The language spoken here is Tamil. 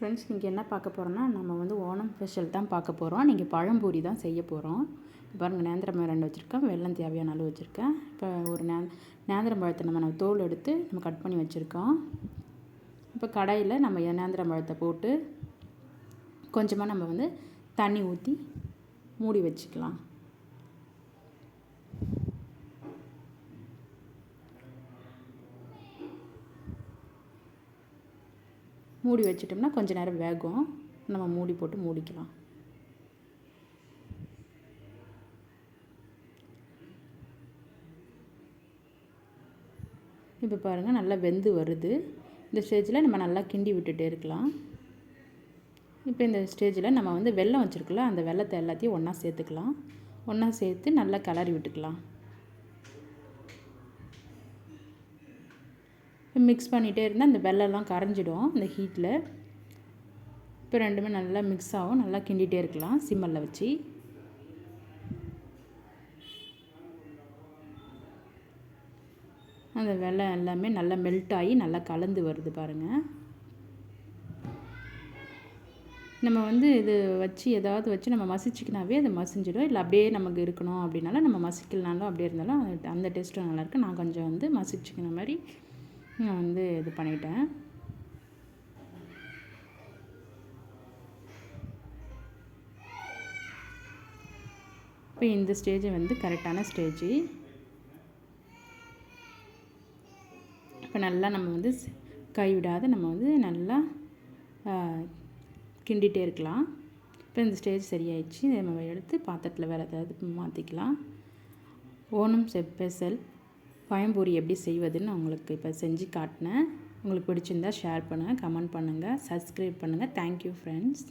ஃப்ரெண்ட்ஸ் இன்றைக்கி என்ன பார்க்க போகிறோன்னா நம்ம வந்து ஓணம் ஸ்பெஷல் தான் பார்க்க போகிறோம் நீங்கள் பழம்பூரி தான் செய்ய போகிறோம் பாருங்கள் நேந்திரம் ரெண்டு வச்சுருக்கேன். வெள்ளம் தேவையான அளவு வச்சுருக்கேன். இப்போ ஒரு நே நேந்திரம் பழத்தை நம்ம நம்ம தோல் எடுத்து நம்ம கட் பண்ணி வச்சுருக்கோம். இப்போ கடாயில் நம்ம நேந்திரம் பழத்தை போட்டு கொஞ்சமாக நம்ம வந்து தண்ணி ஊற்றி மூடி வச்சுக்கலாம். மூடி வச்சிட்டோம்னா கொஞ்ச நேரம் வேகும். நம்ம மூடி போட்டு மூடிக்கலாம். இப்போ பாருங்கள் நல்லா வெந்து வருது. இந்த ஸ்டேஜில் நம்ம நல்லா கிண்டி விட்டுட்டே இருக்கலாம். இப்போ இந்த ஸ்டேஜில் நம்ம வந்து வெல்லம் வச்சுருக்கல அந்த வெள்ளத்தை எல்லாத்தையும் ஒன்றா சேர்த்துக்கலாம். ஒன்றா சேர்த்து நல்லா கிளறி விட்டுக்கலாம். மிக்ஸ் பண்ணிகிட்டே இருந்தால் அந்த வெள்ளம்லாம் கரைஞ்சிடும் அந்த ஹீட்டில் இப்போ ரெண்டுமே நல்லா மிக்ஸ் ஆகும் நல்லா கிண்டிகிட்டே இருக்கலாம் சிம்மலில் வச்சு. அந்த வெள்ளம் எல்லாமே நல்லா மெல்ட் ஆகி நல்லா கலந்து வருது பாருங்கள் நம்ம வந்து இது வச்சு ஏதாவது வச்சு நம்ம மசிச்சிக்கினாவே அது மசிஞ்சிடும். இல்லை அப்படியே நமக்கு இருக்கணும் அப்படின்னாலும் நம்ம மசிக்கலனாலும் அப்படியே இருந்தாலும் அந்த டேஸ்ட்டும் நல்லாயிருக்கு நான் கொஞ்சம் வந்து மசிச்சிக்கின மாதிரி நான் வந்து இது பண்ணிட்டேன். இப்போ இந்த ஸ்டேஜ் வந்து கரெக்டான ஸ்டேஜ் இப்போ நல்லா நம்ம வந்து கைவிடாத நம்ம வந்து நல்லா கிண்டிகிட்டே இருக்கலாம். இப்போ இந்த ஸ்டேஜ் சரியாயிடுச்சு. நம்ம எடுத்து பாத்திரத்தில் வேறு ஏதாவது மாற்றிக்கலாம் ஓணம் செப்பெசல். பழம்பூரி எப்படி செய்வதுன்னு உங்களுக்கு இப்போ செஞ்சு காட்டினேன். உங்களுக்கு பிடிச்சிருந்தா ஷேர் பண்ணுங்கள் கமெண்ட் பண்ணுங்கள் சப்ஸ்கிரைப் பண்ணுங்கள் தேங்க்யூ ஃப்ரெண்ட்ஸ்